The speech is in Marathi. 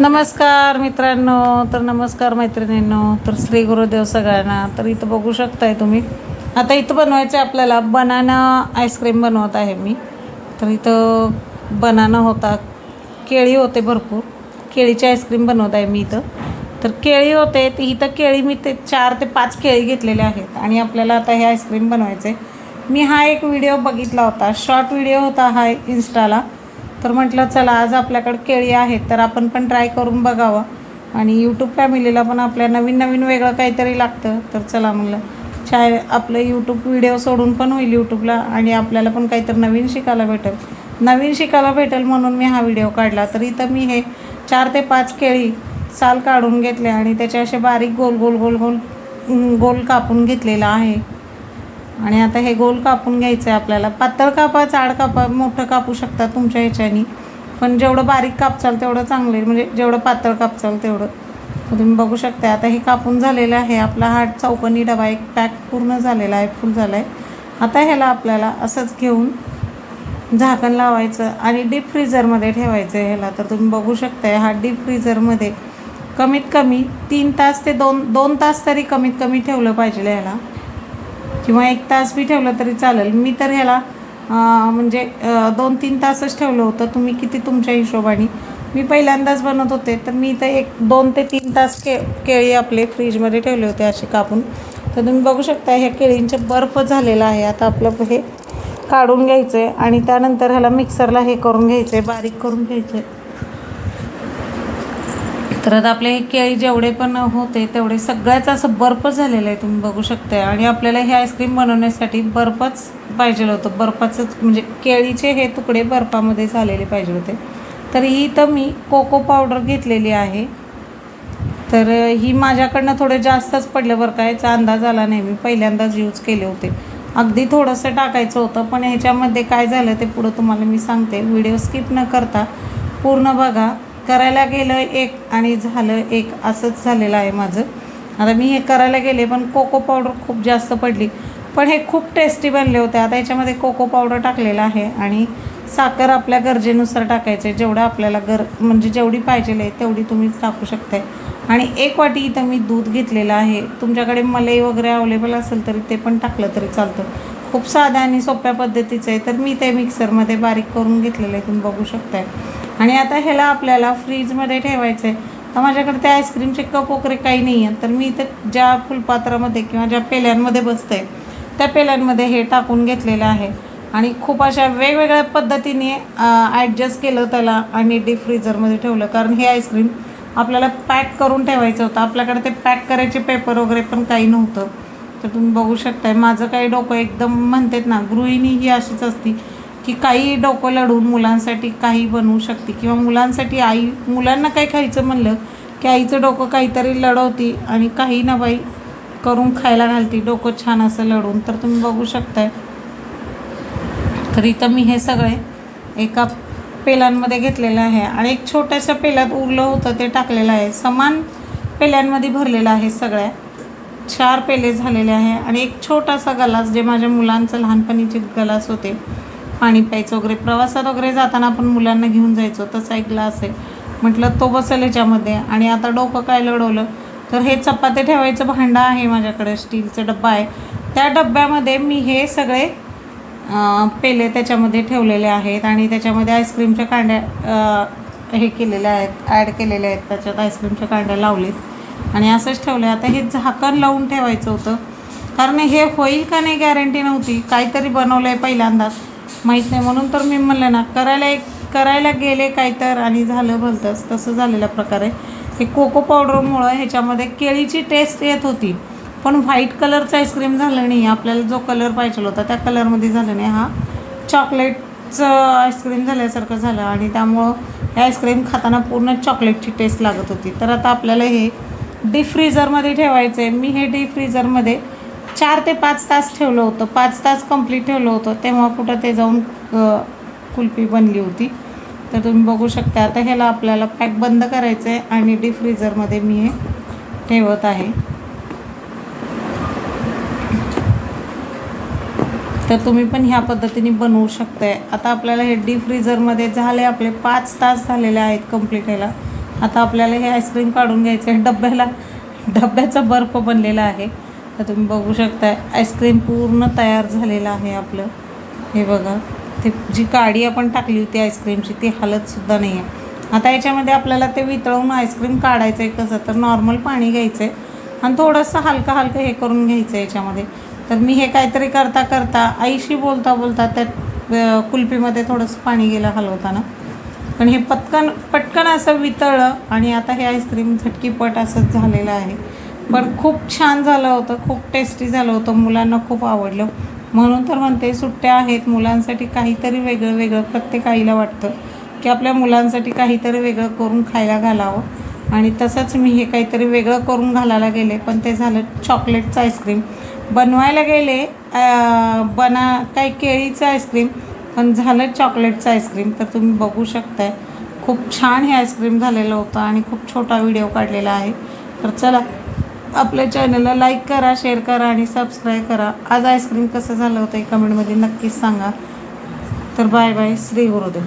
नमस्कार मित्रांनो तर नमस्कार मैत्रिणींनो तर श्री गुरुदेव सगळ्यांना तर इथं बघू शकताय तुम्ही. आता इथं बनवायचं आहे आपल्याला बनाना आईस्क्रीम बनवत आहे मी. तर इथं बनाना होता केळी होते भरपूर. केळीची आईस्क्रीम बनवत आहे मी इथं. तर केळी होते ती इथं केळी मी ते चार ते पाच केळी घेतलेले आहेत. आणि आपल्याला आता हे आईस्क्रीम बनवायचं आहे मी हा एक व्हिडिओ बघितला होता शॉर्ट व्हिडिओ होता हा इन्स्टाला तर म्हटलं चला आज आपल्याकडे केळी आहेत तर आपण पण ट्राय करून बघावं. आणि यूट्यूब फॅमिलीला पण आपल्या नवीन नवीन वेगळं काहीतरी लागतं. तर चला म्हणलं चाय आपलं यूट्यूब व्हिडिओ सोडून पण होईल यूट्यूबला आणि आपल्याला पण काहीतरी नवीन शिकायला भेटेल. नवीन शिकायला भेटेल म्हणून मी हा व्हिडिओ काढला. तर इथं मी हे चार ते पाच केळी साल काढून घेतले आणि त्याचे असे बारीक गोल गोल गोल गोल गोल कापून घेतलेला आहे. आणि आता हे गोल कापून घ्यायचं आहे आपल्याला. पातळ कापा जाड कापा मोठं कापू शकता तुमच्या ह्याच्यानी. पण जेवढं बारीक कापचाल तेवढं चांगलं आहे. म्हणजे जेवढं पातळ कापचाल तेवढं. तर तुम्ही बघू शकता आता हे कापून झालेलं आहे. आपला हा चौकनी डबा एक पॅक पूर्ण झालेला आहे. फुल झाला आहे आता ह्याला आपल्याला असंच घेऊन झाकण लावायचं आणि डीप फ्रीझरमध्ये ठेवायचं आहे ह्याला. तर तुम्ही बघू शकताय हा डीप फ्रीझरमध्ये कमीत कमी तीन तास ते दोन दोन तास तरी कमीत कमी ठेवलं पाहिजे ह्याला. किंवा एक तास बी ठेवलं तरी चालेल. मी तर ह्याला म्हणजे दोन तीन तासच ठेवलं होतं. तुम्ही किती तुमच्या हिशोबाने? मी पहिल्यांदाच बनवत होते. तर मी इथं एक दोन ते तीन तास के केळी आपले फ्रीजमध्ये ठेवले होते असे कापून. तर तुम्ही बघू शकता ह्या केळींचे बर्फ झालेला आहे. आता आपलं हे काढून घ्यायचं आहे आणि त्यानंतर ह्याला मिक्सरला हे करून घ्यायचं आहे बारीक करून घ्यायचं आहे तर आता आपले हे केळी जेवढे पण होते तेवढे सगळ्याच असं बर्फ झालेलं आहे तुम्ही बघू शकता आणि आपल्याला हे आईस्क्रीम बनवण्यासाठी बर्फच पाहिजे होतं. बर्फाचंच म्हणजे केळीचे हे तुकडे बर्फामध्ये झालेले पाहिजे होते. तर ही तर मी कोको पावडर घेतलेली आहे. तर ही माझ्याकडनं थोडे जास्तच पडले बरं का. याचा अंदाज आला नाही. मी पहिल्यांदाच यूज केले होते. अगदी थोडंसं टाकायचं होतं पण ह्याच्यामध्ये काय झालं ते पुढं तुम्हाला मी सांगते. व्हिडिओ स्किप न करता पूर्ण बघा. करायला गेलं एक आणि झालं एक असंच झालेलं आहे माझं. आता मी हे करायला गेले पण कोको पावडर खूप जास्त पडली. पण हे खूप टेस्टी बनले होते. आता याच्यामध्ये कोको पावडर टाकलेलं आहे आणि साखर आपल्या गरजेनुसार टाकायचे जेवढं आपल्याला गर म्हणजे जेवढी पाहिजे आहे तेवढी तुम्ही टाकू शकताय. आणि एक वाटी इथं मी दूध घेतलेलं आहे. तुमच्याकडे मलई वगैरे अवेलेबल असेल तरी ते पण टाकलं तरी चालतं. खूप साध्या आणि सोप्या पद्धतीचं आहे. तर मी ते मिक्सरमध्ये बारीक करून घेतलेलं आहे. तुम्ही बघू शकताय. आणि आता ह्याला आपल्याला फ्रीजमध्ये ठेवायचं आहे तर माझ्याकडे त्या आईस्क्रीमचे कप वगैरे काही नाही आहे तर मी इथं ज्या फुलपात्रामध्ये किंवा ज्या पेल्यांमध्ये बसते त्या पेल्यांमध्ये हे टाकून घेतलेलं आहे. आणि खूप अशा वेगवेगळ्या पद्धतीने ॲडजस्ट केलं त्याला आणि डीप फ्रीजरमध्ये ठेवलं. कारण हे आईस्क्रीम आपल्याला पॅक करून ठेवायचं होतं. आपल्याकडे ते पॅक करायचे पेपर वगैरे पण काही नव्हतं. तर तुम्ही बघू शकताय. माझं काही डोकं एकदम म्हणतात ना गृहिणी ही अशीच असती. की काही डोकं लढून मुलांसाठी काही बनवू शकते. किंवा मुलांसाठी आई मुलांना काय खायचं म्हणलं की आईचं डोकं काहीतरी लढवती आणि काही ना बाई करून खायला घालती. डोकं छान असं लढून तर तुम्ही बघू शकताय. तर इथं मी हे सगळे एका पेलांमध्ये घेतलेलं आहे आणि एक छोट्याशा पेल्यात उरलं होतं ते टाकलेलं आहे. समान पेल्यांमध्ये भरलेलं आहे सगळ्या. चार पेले झालेले आहे आणि एक छोटासा गलास जे माझ्या मुलांचं लहानपणीचे गलास होते पाणी प्यायचं वगैरे प्रवासात वगैरे जाताना आपण मुलांना घेऊन जायचो तसा एक ग्लास आहे. म्हटलं तो बसेल याच्यामध्ये आणि आता डोकं काय लढवलं? तर हे चपाते ठेवायचं भांडं आहे माझ्याकडे स्टीलचा डब्बा आहे. त्या डब्यामध्ये मी हे सगळे पेले त्याच्यामध्ये ठेवलेले आहेत. आणि त्याच्यामध्ये आईस्क्रीमच्या कांड्या हे केलेल्या आहेत ॲड केलेल्या आहेत. त्याच्यात आईस्क्रीमच्या कांड्या लावलेत. आणि असंच ठेवलं आता हे झाकण लावून ठेवायचं होतं. कारण हे होईल का नाही गॅरंटी नव्हती. काहीतरी बनवलं आहे पहिल्यांदाच. माहीत नाही. म्हणून तर मी म्हणलं ना करायला एक करायला गेले काय तर आणि झालं भलतंच. तसं झालेला प्रकार आहे. हे कोको पावडरमुळं ह्याच्यामध्ये केळीची टेस्ट येत होती. पण व्हाईट कलरचं आईस्क्रीम झालं नाही. आपल्याला जो कलर पाहिजे होता त्या कलरमध्ये झालं नाही. हा चॉकलेटचं आईस्क्रीम झाल्यासारखं झालं आणि त्यामुळं हे आईस्क्रीम खाताना पूर्ण चॉकलेटची टेस्ट लागत होती. तर आता आपल्याला हे डीप फ्रीजरमध्ये ठेवायचं आहे. मी हे डीप फ्रीझरमध्ये चार ते पाच तास ठेवलं होतं. पाच तास कंप्लीट ठेवलं होतं. तेव्हा कुठं ते जाऊन कुल्फी बनली होती. तर तुम्ही बघू शकता. आता ह्याला आपल्याला पॅक बंद करायचं आहे आणि डीप फ्रीजरमध्ये मी हे ठेवत आहे. तर तुम्ही पण ह्या पद्धतीने बनवू शकताय. आता आपल्याला हे डीप फ्रीजरमध्ये झाले आपले पाच तास झालेले आहेत कंप्लीट ह्याला. आता आपल्याला हे आईस्क्रीम काढून घ्यायचं आहे डब्याला डब्याचा बर्फ बनलेला आहे. तर तुम्ही बघू शकताय आईस्क्रीम पूर्ण तयार झालेलं आहे आपलं. हे बघा ते जी काडी आपण टाकली होती आईस्क्रीमची ती हालतसुद्धा नाही आहे आता याच्यामध्ये आपल्याला ते वितळवून आईस्क्रीम काढायचं आहे कसं तर नॉर्मल पाणी घ्यायचं आहे आणि थोडंसं हलकं हलकं हे करून घ्यायचं आहे याच्यामध्ये. तर मी हे काहीतरी करता करता आईशी बोलता बोलता त्यात कुल्फीमध्ये थोडंसं पाणी गेलं हलवताना. पण हे पटकन पटकन असं वितळलं आणि आता हे आईस्क्रीम झटकीपट असंच झालेलं आहे. पण खूप छान झालं होतं खूप टेस्टी झालं होतं मुलांना खूप आवडलं. म्हणून तर म्हणते सुट्ट्या आहेत मुलांसाठी काहीतरी वेगळं वेगळं प्रत्येक आईला वाटतं की आपल्या मुलांसाठी काहीतरी वेगळं करून खायला घालावं. आणि तसंच मी हे काहीतरी वेगळं करून घालायला गेले पण ते झालं चॉकलेटचं आईस्क्रीम बनवायला गेले बना काही केळीचं आईस्क्रीम पण झालं चॉकलेटचं आईस्क्रीम तर तुम्ही बघू शकताय खूप छान हे आईस्क्रीम झालेलं होतं आणि खूप छोटा व्हिडिओ काढलेला आहे. तर चला आपल्या चॅनलला लाईक करा शेअर करा आणि सबस्क्राईब करा. आज आईस्क्रीम कसं झालं होतं कमेंटमध्ये नक्कीच सांगा. तर बाय बाय श्री गुरुदेव.